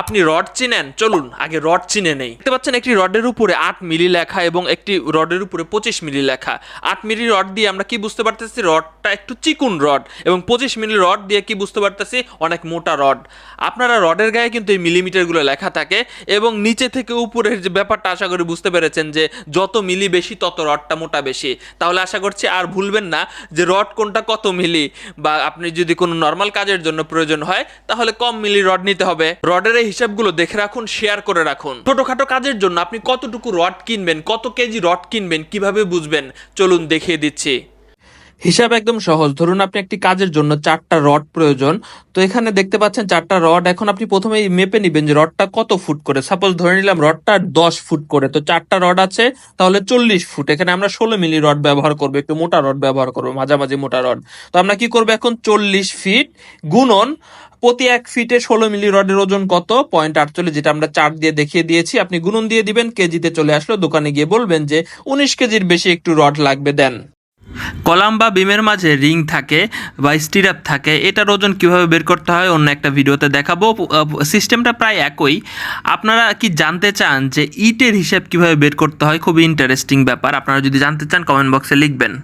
আপনি রড চিনেন, চলুন, আগে রড চিনে নেই। দেখতে পাচ্ছেন একটি রডের উপরে আট মিলি লেখা এবং একটি রডের উপরে পঁচিশ মিলি লেখা। আট মিলি রড দিয়ে আমরা কি বুঝতে পারতেছি? রডটা একটু চিকুন রড এবং পঁচিশ মিলি রড দিয়ে কি বুঝতে পারতেছি? অনেক মোটা রড। আপনারা রডের গায়ে কিন্তু এই মিলিমিটারগুলো লেখা থাকে এবং নিচে থেকে উপরের যে ব্যাপারটা আশা করি বুঝতে পেরেছেন যে যত মিলি বেশি, তত রডটা মোটা বেশি। তাহলে আশা করছি আর ভুলবেন না যে রড কোনটা কত মিলি বা আপনি যদি কোনো নর্মাল কাজের জন্য প্রয়োজন হয়, তাহলে কম মিলি রড নিতে হবে। রডের এই হিসাবগুলো দেখে রাখুন শেয়ার করে রাখুন। ছোটখাটো কাজের জন্য আপনি কতটুকু রড কিনবেন, কত কেজি রড কিনবেন, কীভাবে বুঝবেন? চলুন দেখিয়ে দিচ্ছি। হিসাব একদম সহজ। ধরুন আপনি একটি কাজের জন্য চারটা রড প্রয়োজন। তো এখানে দেখতে পাচ্ছেন চারটা রড। এখন আপনি প্রথমেই মেপে নিবেন যে রডটা কত ফুট করে। সাপোজ ধরে নিলাম রডটা দশ ফুট করে। তো চারটা রড আছে, তাহলে চল্লিশ ফুট। এখানে আমরা ষোলো মিলি রড ব্যবহার করব, একটু মোটা রড ব্যবহার করব, মাঝামাঝি মোটা রড। তো আমরা কি করব এখন? চল্লিশ ফিট গুণন প্রতি এক ফিটে ষোলো মিলি রডের ওজন কত? পয়েন্ট আটচল্লিশ, যেটা আমরা চার দিয়ে দেখিয়ে দিয়েছি। আপনি গুণন দিয়ে দিবেন, কেজিতে চলে আসলো, দোকানে গিয়ে বলবেন যে উনিশ কেজির বেশি একটু রড লাগবে, দেন। কলাম বা বিমের মাঝে রিং থাকে বা স্টিরাপ থাকে, এটার ওজন কীভাবে বের করতে হয় অন্য একটা ভিডিওতে দেখাবো। সিস্টেমটা প্রায় একই। আপনারা কি জানতে চান যে ইটের হিসাব কীভাবে বের করতে হয়? খুবই ইন্টারেস্টিং ব্যাপার। আপনারা যদি জানতে চান কমেন্ট বক্সে লিখবেন।